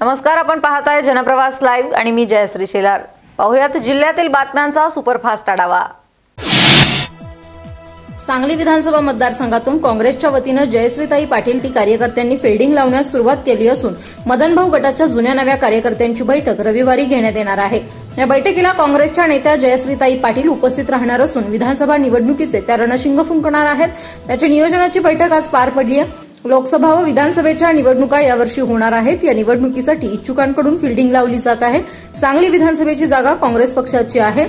नमस्कार आपण पाहताय जनप्रवास लाईव्ह आणि मी जयश्री शेलार. पाहुयात जिल्ह्यातील बातम्यांचा सुपरफास्ट आढावा. सांगली विधानसभा मतदारसंघातून काँग्रेसच्या वतीनं जयश्रीताई पाटील टी कार्यकर्त्यांनी फिल्डिंग लावण्यास सुरुवात केली असून मदनभाऊ गटाच्या जुन्या नव्या कार्यकर्त्यांची बैठक रविवारी घेण्यात येणार आहे. या बैठकीला काँग्रेसच्या नेत्या जयश्रीताई पाटील उपस्थित राहणार असून विधानसभा निवडणुकीचे त्या रणशिंग फुंकणार आहेत. त्याच्या नियोजनाची बैठक आज पार पडली आहे लोकसभा व विधानसभेच्या निवडणुका यावर्षी होणार आहेत. या निवडणुकीसाठी इच्छुकांकडून फिल्डिंग लावली जात आहे. सांगली विधानसभेची जागा काँग्रेस पक्षाची आहे.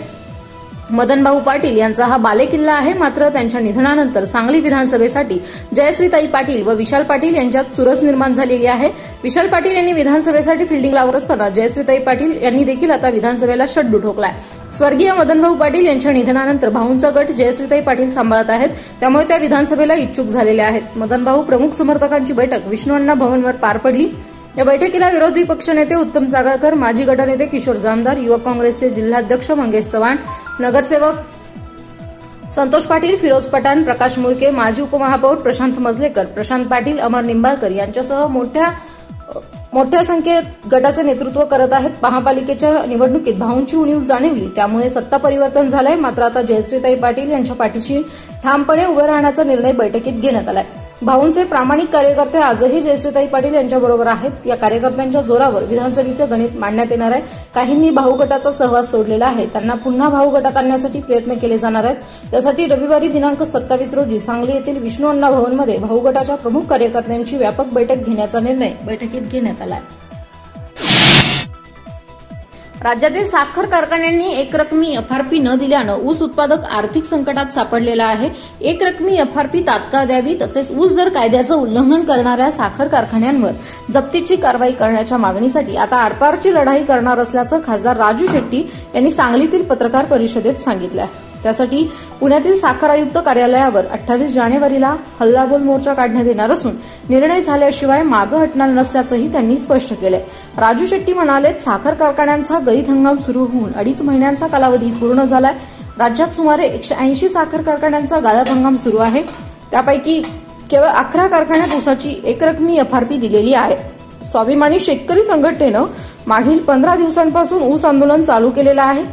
मदनभाऊ पाटील यांचा हा बालेकिल्ला आहे. मात्र त्यांच्या निधनानंतर सांगली विधानसभेसाठी जयश्रीताई पाटील व विशाल पाटील यांच्यात चुरस निर्माण झालेली आहे. विशाल पाटील यांनी विधानसभेसाठी फिल्डिंग लावत असताना जयश्रीताई पाटील यांनी देखील आता विधानसभेला शड्डू ठोकलाय. स्वर्गीय मदनभाऊ पाटील यांच्या निधनानंतर भाऊंचा गट जयश्रीताई पाटील सांभाळत आहेत. त्यामुळे त्या विधानसभेला इच्छुक झालेल्या आहेत. मदनभाऊ प्रमुख समर्थकांची बैठक विष्णू अण्णा भवनवर पार पडली. या बैठकीला विरोधी पक्षनेते उत्तम सागरकर माजी गटनेते किशोर जामदार युवक काँग्रेसचे जिल्हाध्यक्ष मंगेश चव्हाण नगरसेवक संतोष पाटील फिरोज पठाण प्रकाश मुळके माजी उपमहापौर प्रशांत मजलेकर प्रशांत पाटील अमर निंबाळकर यांच्यासह मोठ्या मोठ्या संख्येत गटाचे नेतृत्व करत आहेत. महापालिकेच्या निवडणुकीत भाऊंची उणीव जाणवली. त्यामुळे सत्ता परिवर्तन झालंय. मात्र आता जयश्रीताई पाटील यांच्या पाठीशी ठामपणे उभं राहण्याचा निर्णय बैठकीत घेण्यात आलाय. भाऊंचे प्रामाणिक कार्यकर्ते आजही जयश्रीताई पाटील यांच्याबरोबर आहेत. या कार्यकर्त्यांच्या जोरावर विधानसभेचं गणित मांडण्यात येणार आहे. काहींनी भाऊ गटाचा सहवास सोडलेला आहे. त्यांना पुन्हा भाऊ गटात आणण्यासाठी प्रयत्न केले जाणार आहेत. त्यासाठी रविवारी दिनांक सत्तावीस रोजी सांगली येथील विष्णू अण्णा भवनमध्ये भाऊ गटाच्या प्रमुख कार्यकर्त्यांची व्यापक बैठक घेण्याचा निर्णय बैठकीत घेण्यात आला आहे. राज्यातील साखर कारखान्यांनी एकरकमी एफआरपी न दिल्यानं ऊस उत्पादक आर्थिक संकटात सापडलेला आहे. एकरकमी एफआरपी तात्काळ द्यावी तसेच ऊस दर कायद्याचं उल्लंघन करणाऱ्या साखर कारखान्यांवर जप्तीची कारवाई करण्याच्या मागणीसाठी आता आरपारची लढाई करणार असल्याचं खासदार राजू शेट्टी यांनी सांगलीतील पत्रकार परिषदेत सांगितलं आहे त्यासाठी पुण्यातील साखर आयुक्त कार्यालयावर अठ्ठावीस जानेवारीला हल्लाबोल मोर्चा काढण्यात येणार असून निर्णय झाल्याशिवाय मागं हटणार नसल्याचंही त्यांनी स्पष्ट केलंय. राजू शेट्टी म्हणाले साखर कारखान्यांचा गळीत हंगाम सुरू होऊन अडीच महिन्यांचा कालावधी पूर्ण झालाय. राज्यात सुमारे एकशे ऐंशी साखर कारखान्यांचा गाळप हंगाम सुरू आहे. त्यापैकी केवळ अकरा कारखान्यात ऊसाची एकरकमी एफआरपी दिलेली आहे. स्वाभिमानी शेतकरी संघटनेनं मागील पंधरा दिवसांपासून ऊस आंदोलन चालू केलेलं आहे.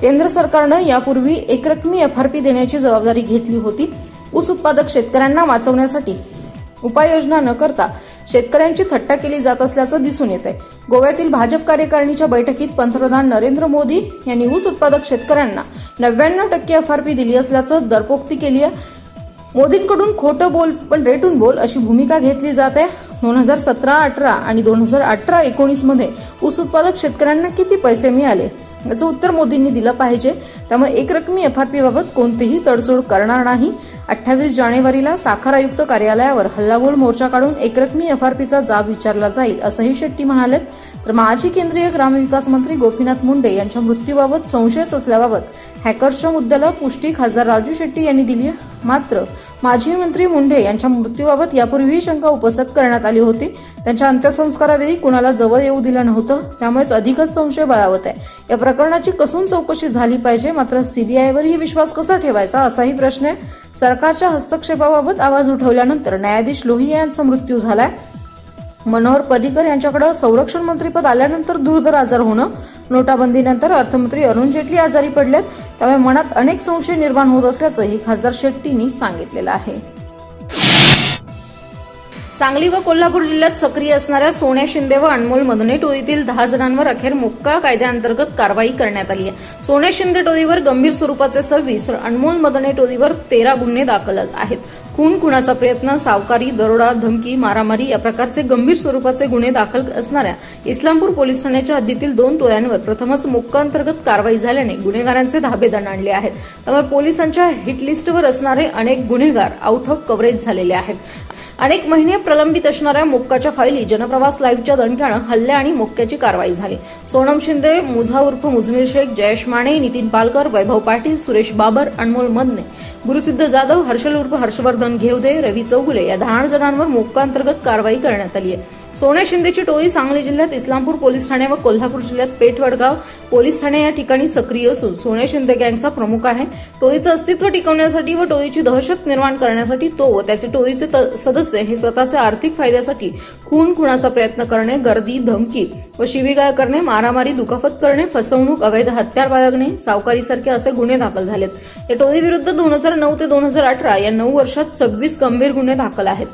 केंद्र सरकारनं यापूर्वी एकरकमी एफआरपी देण्याची जबाबदारी घेतली होती. ऊस उत्पादक शेतकऱ्यांना वाचवण्यासाठी उपाययोजना न करता शेतकऱ्यांची थट्टा केली जात असल्याचं दिसून येत आहे गोव्यातील भाजप कार्यकारिणीच्या बैठकीत पंतप्रधान नरेंद्र मोदी यांनी ऊस उत्पादक शेतकऱ्यांना नव्याण्णव टक्के एफआरपी दिली असल्याचं दरपोक्ती केली आहे. मोदींकडून खोटं बोल पण रेटून बोल अशी भूमिका घेतली जात आहे. दोन हजार सतरा अठरा आणि दोन हजार अठरा एकोणीसमध्ये ऊस उत्पादक शेतकऱ्यांना किती पैसे मिळाले? याचं उत्तर मोदींनी दिलं पाहिजे. त्यामुळे एकरकमी एफआरपी बाबत कोणतीही तडजोड करणार नाही. अठ्ठावीस जानेवारीला साखर आयुक्त कार्यालयावर हल्लाबोल मोर्चा काढून एकरकमी एफआरपीचा जाब विचारला जाईल असंही शेट्टी म्हणालेत. तर माजी केंद्रीय ग्रामविकास मंत्री गोपीनाथ मुंडे यांच्या मृत्यूबाबत संशयच असल्याबाबत हॅकर्सच्या मुद्द्याला पुष्टी खासदार राजू शेट्टी यांनी दिली मात्र माजी मंत्री मुंढे यांच्या मृत्यूबाबत यापूर्वीही शंका उपस्थित करण्यात आली होती. त्यांच्या अंत्यसंस्कारावेळी कुणाला जवळ येऊ दिलं नव्हतं त्यामुळेच अधिकच संशय बळावत आहे. या प्रकरणाची कसून चौकशी झाली पाहिजे मात्र सीबीआयवरही विश्वास कसा ठेवायचा असाही प्रश्न आहे. सरकारच्या हस्तक्षेपाबाबत आवाज उठवल्यानंतर न्यायाधीश लोहिया यांचा मृत्यू झालाय. मनोहर पर्रिकर यांच्याकडे संरक्षण मंत्रीपद आल्यानंतर दुर्धर आजार होणं नोटाबंदीनंतर अर्थमंत्री अरुण जेटली आजारी पडलेत. त्यामुळे मनात अनेक संशय निर्माण होत असल्याचंही खासदार शेट्टींनी सांगितलेलं आहे. सांगली व कोल्हापूर जिल्ह्यात सक्रिय असणाऱ्या सोन्या शिंदे व अनमोल मदने टोळीतील दहा जणांवर अखेर मोक्का कायद्याअंतर्गत कारवाई करण्यात आली आहे. सोन्या शिंदे टोळीवर गंभीर स्वरूपाचे सव्वीस तर अनमोल मदने टोळीवर तेरा गुन्हे दाखल आहेत. खून खुणाचा प्रयत्न सावकारी दरोडा धमकी मारामारी या प्रकारचे गंभीर स्वरूपाचे गुन्हे दाखल असणाऱ्या इस्लामपूर पोलीस ठाण्याच्या हद्दीतील दोन टोळ्यांवर प्रथमच मोक्का अंतर्गत कारवाई झाल्याने गुन्हेगारांचे धाबे दंड आणले आहेत. त्यामुळे पोलिसांच्या हिटलिस्टवर असणारे अनेक गुन्हेगार आउट ऑफ कव्हरेज झालेले आहेत. अनेक महिने प्रलंबित असणाऱ्या मोक्काच्या फायली जनप्रवास लाईव्हच्या दणक्यानं हल्ले आणि मोक्क्याची कारवाई झाली. सोनम शिंदे मुझा उर्फ मुजमिर शेख जयेश माने नितीन पालकर वैभव पाटील सुरेश बाबर अनमोल मदने गुरुसिद्ध जाधव हर्षल उर्फ हर्षवर्धन घेवदे रवी चौगुले या दहा जणांवर मोक्का अंतर्गत कारवाई करण्यात आली आहे. सोन्या शिंदेची टोळी सांगली जिल्ह्यात इस्लामपूर पोलीस ठाणे व कोल्हापूर जिल्ह्यात पेठवडगाव पोलीस ठाणे या ठिकाणी सक्रिय असून सोन्या शिंदे गँगचा प्रमुख आहे. टोळीचं अस्तित्व टिकवण्यासाठी व टोळीची दहशत निर्माण करण्यासाठी तो व त्याचे टोळीचे त- सदस्य हे स्वतःच्या आर्थिक फायद्यासाठी खून खुणाचा प्रयत्न करणे गर्दी धमकी व शिवीगाळ करणे मारामारी दुखापत करणे फसवणूक अवैध हत्यार बाळगणे सावकारीसारखे असे गुन्हे दाखल झालेत. या टोळीविरुद्ध दोन हजार नऊ ते दोन हजार अठरा या नऊ वर्षात सव्वीस गंभीर गुन्हे दाखल आहेत.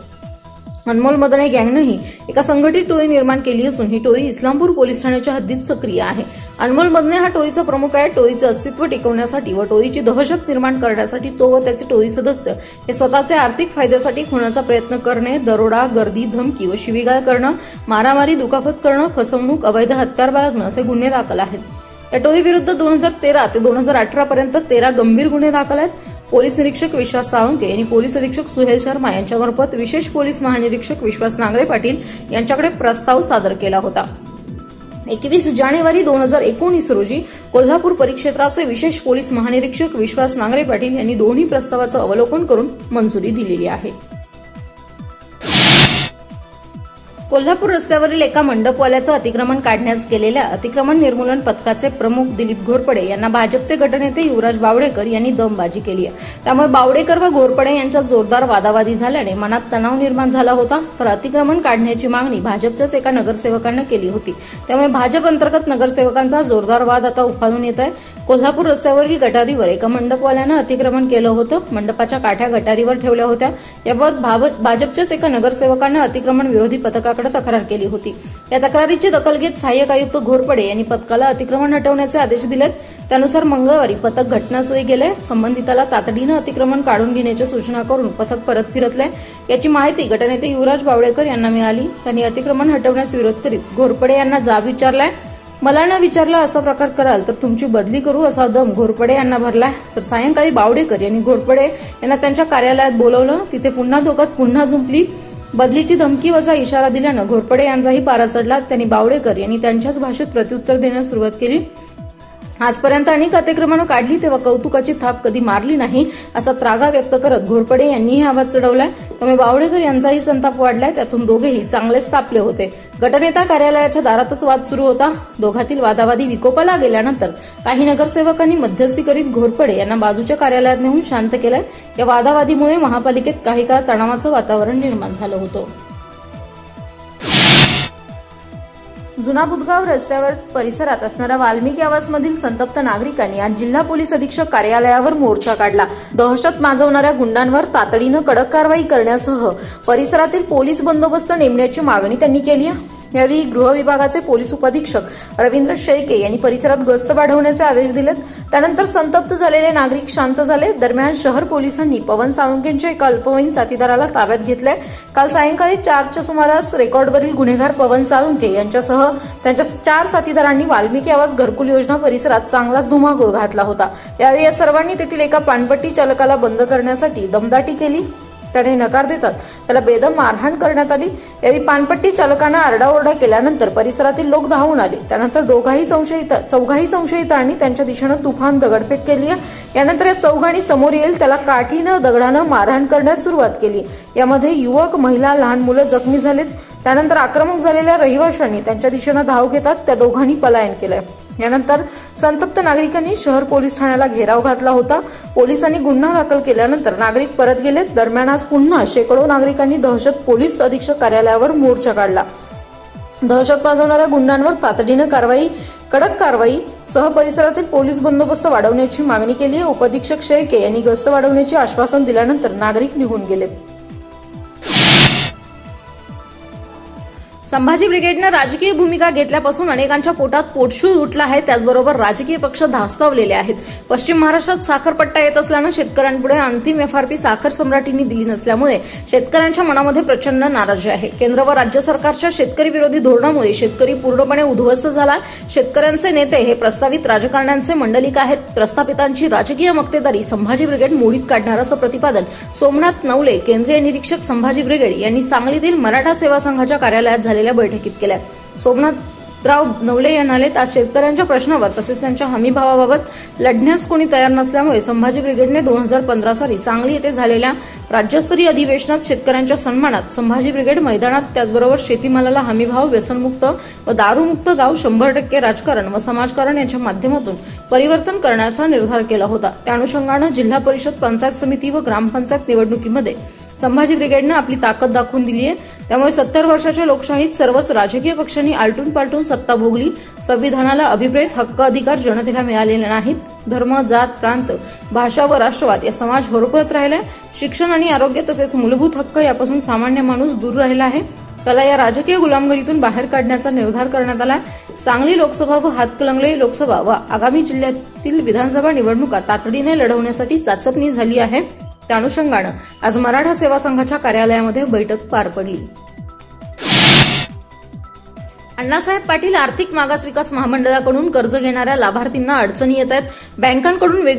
अनमोल मदने गँगनंही एका संघटित टोळी निर्माण केली असून ही टोळी इस्लामपूर पोलीस ठाण्याच्या हद्दीत सक्रिय आहे. अनमोल मदने हा टोळीचा प्रमुख आहे. टोळीचं अस्तित्व टिकवण्यासाठी व टोळीची दहशत निर्माण करण्यासाठी तो व त्याचे टोळी सदस्य हे स्वतःचे आर्थिक फायद्यासाठी खुणाचा प्रयत्न करणे दरोडा गर्दी धमकी व शिवीगाळ करणं मारामारी दुखापत करणं फसवणूक अवैध हत्यार बाळगणं असे गुन्हे दाखल आहेत. या टोळीविरुद्ध दोन हजार तेरा ते दोन हजार अठरा पर्यंत तेरा गंभीर गुन्हे दाखल आहेत. पोलीस निरीक्षक विश्वास साळुंके यांनी पोलीस अधीक्षक सुहेल शर्मा यांच्यामार्फत विशेष पोलीस महानिरीक्षक विश्वास नांगरे पाटील यांच्याकडे प्रस्ताव सादर केला होता. एकवीस जानेवारी दोन हजार एकोणीस रोजी कोल्हापूर परिक्षेत्राचे विशेष पोलीस महानिरीक्षक विश्वास नांगरे पाटील यांनी दोन्ही प्रस्तावाचं अवलोकन करून मंजुरी दिलेली आहे. कोल्हापूर रस्त्यावरील एका मंडपवाल्याचं अतिक्रमण काढण्यास गेलेल्या अतिक्रमण निर्मूलन पथकाचे प्रमुख दिलीप घोरपडे यांना भाजपचे गटनेते युवराज बावडेकर यांनी दमबाजी केली आहे. त्यामुळे बावडेकर व घोरपडे यांच्या जोरदार वादावादी झाल्याने मनात तणाव निर्माण झाला होता. तर अतिक्रमण काढण्याची मागणी भाजपच्याच एका नगरसेवकांना केली होती. त्यामुळे भाजप अंतर्गत नगरसेवकांचा जोरदार वाद आता उफाळून येत आहे. कोल्हापूर रस्त्यावरील गटारीवर एका मंडपवाल्यानं अतिक्रमण केलं होतं. मंडपाच्या काठ्या गटारीवर ठेवल्या होत्या. याबाबत भाजपच्याच एका नगरसेवकानं अतिक्रमण विरोधी पथकाकडे तक्रार केली होती. या तक्रारीची दखल घेत सहाय्यक आयुक्त घोरपडे यांनी पथकाला अतिक्रमण हटवण्याचे आदेश दिलेत. त्यानुसार मंगळवारी पथक घटनास्थळी गेले संबंधिताला तातडीनं अतिक्रमण काढून घेण्याच्या सूचना करून पथक परत फिरतले याची माहिती गटनेते युवराज बावडेकर यांना मिळाली. त्यांनी अतिक्रमण हटवण्यास विरोध करीत घोरपडे यांना जाब विचारलाय. मला न विचारला असा प्रकार कराल तर तुमची बदली करू असा दम घोरपडे यांना भरला तर सायंकाळी बावडेकर यांनी घोरपडे यांना त्यांच्या कार्यालयात बोलवलं. तिथे पुन्हा दोघात पुन्हा झुंपली. बदलीची धमकी वजा इशारा दिल्यानं घोरपडे यांचाही पारा चढला. त्यांनी बावडेकर यांनी त्यांच्याच भाषेत प्रत्युत्तर देण्यास सुरुवात केली. आजपर्यंत अनेक अतिक्रमणं काढली तेव्हा कौतुकाची थाप कधी मारली नाही असा त्रागा व्यक्त करत घोरपडे यांनीही आवाज चढवलाय. त्यामुळे बावडेकर यांचाही संताप वाढलाय. त्यातून दोघेही चांगलेच तापले होते. गटनेता कार्यालयाच्या दारातच वाद सुरू होता. दोघातील वादावादी विकोपाला गेल्यानंतर काही नगरसेवकांनी मध्यस्थी करीत घोरपडे यांना बाजूच्या कार्यालयात नेऊन शांत केलंय. या वादावादीमुळे महापालिकेत काही काळ तणावाचं वातावरण निर्माण झालं होतं. जुना बुधगाव रस्त्यावर परिसरात असणाऱ्या वाल्मिकी आवासमधील संतप्त नागरिकांनी आज जिल्हा पोलीस अधीक्षक कार्यालयावर मोर्चा काढला. दहशत माजवणाऱ्या गुंडांवर तातडीनं कडक कारवाई करण्यासह परिसरातील पोलीस बंदोबस्त नेमण्याची मागणी त्यांनी केली आहे. यावेळी गृह विभागाचे पोलीस उपाधीक्षक रवींद्र शेळके यांनी परिसरात गस्त वाढवण्याचे आदेश दिलेत. त्यानंतर संतप्त झालेले नागरिक शांत झाले. दरम्यान शहर पोलिसांनी पवन साळुंकेंच्या एका अल्पवयीन साथीदाराला ताब्यात घेतले काल सायंकाळी चारच्या सुमारास रेकॉर्डवरील गुन्हेगार पवन साळुंके यांच्यासह त्यांच्या चार साथीदारांनी वाल्मिकी आवास घरकुल योजना परिसरात चांगलाच धुमाकूळ घातला होता. यावेळी या सर्वांनी तेथील एका पानपट्टी चालकाला बंद करण्यासाठी दमदाटी केली. त्याने नकार देतात. त्याला बेदम मारहाण करण्यात आली. यावेळी पानपट्टी चालकांना आरडाओरडा केल्यानंतर परिसरातील लोक धावून आले. त्यानंतर दोघाही संशयित चौघाही संशयितांनी त्यांच्या दिशेनं तुफान दगडफेक केली आहे. यानंतर या चौघांनी समोर येईल त्याला काठीनं दगडानं मारहाण करण्यास सुरुवात केली. यामध्ये युवक महिला लहान मुलं जखमी झालेत. त्यानंतर आक्रमक झालेल्या रहिवाशांनी त्यांच्या दिशेनं धाव घेतात. त्या दोघांनी पलायन केलंय. यानंतर संतप्त नागरिकांनी शहर पोलीस ठाण्याला घेराव घातला होता. पोलिसांनी गुन्हा दाखल केल्यानंतर नागरिक परत गेले. दरम्यान आज पुन्हा शेकडो नागरिकांनी दहशत पोलीस अधीक्षक कार्यालयावर मोर्चा काढला. दहशत माजवणाऱ्या गुंडांवर तातडीनं कारवाई कडक कारवाई सह परिसरातील पोलीस बंदोबस्त वाढवण्याची मागणी केली. आहे उपअधीक्षक शेळके यांनी गस्त वाढवण्याचे आश्वासन दिल्यानंतर नागरिक निघून गेलेत संभाजी ब्रिगेडनं राजकीय भूमिका घेतल्यापासून अनेकांच्या पोटात पोटशूळ उठला आहे. त्याचबरोबर राजकीय पक्ष धास्तावलेले आहेत. पश्चिम महाराष्ट्रात साखरपट्टा येत असल्यानं शेतकऱ्यांपुढे अंतिम एफआरपी साखर सम्राटींनी दिली नसल्यामुळे शेतकऱ्यांच्या मनामध्ये प्रचंड नाराजी आहे. केंद्र व राज्य सरकारच्या शेतकरी विरोधी धोरणामुळे शेतकरी पूर्णपणे उद्ध्वस्त झाला. शेतकऱ्यांचे नेते हे प्रस्तावित राजकारण्यांचे मंडलिक आहेत. प्रस्थापितांची राजकीय मक्तेदारी संभाजी ब्रिगेड मोडीत काढणार असं प्रतिपादन सोमनाथ नवले केंद्रीय निरीक्षक संभाजी ब्रिगेड यांनी सांगलीतील मराठा सेवा संघाच्या कार्यालयात झालेल्या बैठकीत केलं. सोमनाथ राव नवले म्हणाले आज शेतकऱ्यांच्या प्रश्नावर तसेच त्यांच्या हमीभावाबाबत लढण्यास कोणी तयार नसल्यामुळे संभाजी ब्रिगेडने दोन हजार पंधरा साली सांगली येथे झालेल्या राज्यस्तरीय अधिवेशनात शेतकऱ्यांच्या सन्मानात संभाजी ब्रिगेड मैदानात त्याचबरोबर शेतीमालाला हमीभाव व्यसनमुक्त व दारूमुक्त गाव शंभर टक्के राजकारण व समाजकारण यांच्या माध्यमातून परिवर्तन करण्याचा निर्धार केला होता. त्या अनुषंगानं जिल्हा परिषद पंचायत समिती व ग्रामपंचायत निवडणुकीमध्ये संभाजी ब्रिगेडनं आपली ताकद दाखवून दिली आहे त्यामुळे सत्तर वर्षाच्या लोकशाहीत सर्वच राजकीय पक्षांनी आलटून पालटून सत्ता भोगली. संविधानाला अभिप्रेत हक्क अधिकार जनतेला मिळालेले नाहीत. धर्म जात प्रांत भाषा व राष्ट्रवाद या समाज होरपळत राहिलाय. शिक्षण आणि आरोग्य तसेच मूलभूत हक्क यापासून सामान्य माणूस दूर राहिला आहे. त्याला या राजकीय गुलामगिरीतून बाहेर काढण्याचा निर्धार करण्यात आला सांगली लोकसभा व हातकलंगले लोकसभा व आगामी जिल्ह्यातील विधानसभा निवडणुका तातडीने लढवण्यासाठी चाचपणी झाली आहे. त्या अनुषंगानं आज मराठा सेवा संघाच्या कार्यालयामध्ये बैठक पार पडली. अण्णासाहेब पाटील आर्थिक मागास विकास महामंडळाकडून कर्ज घेणाऱ्या लाभार्थींना अडचणी येत आहेत. बँकांकडून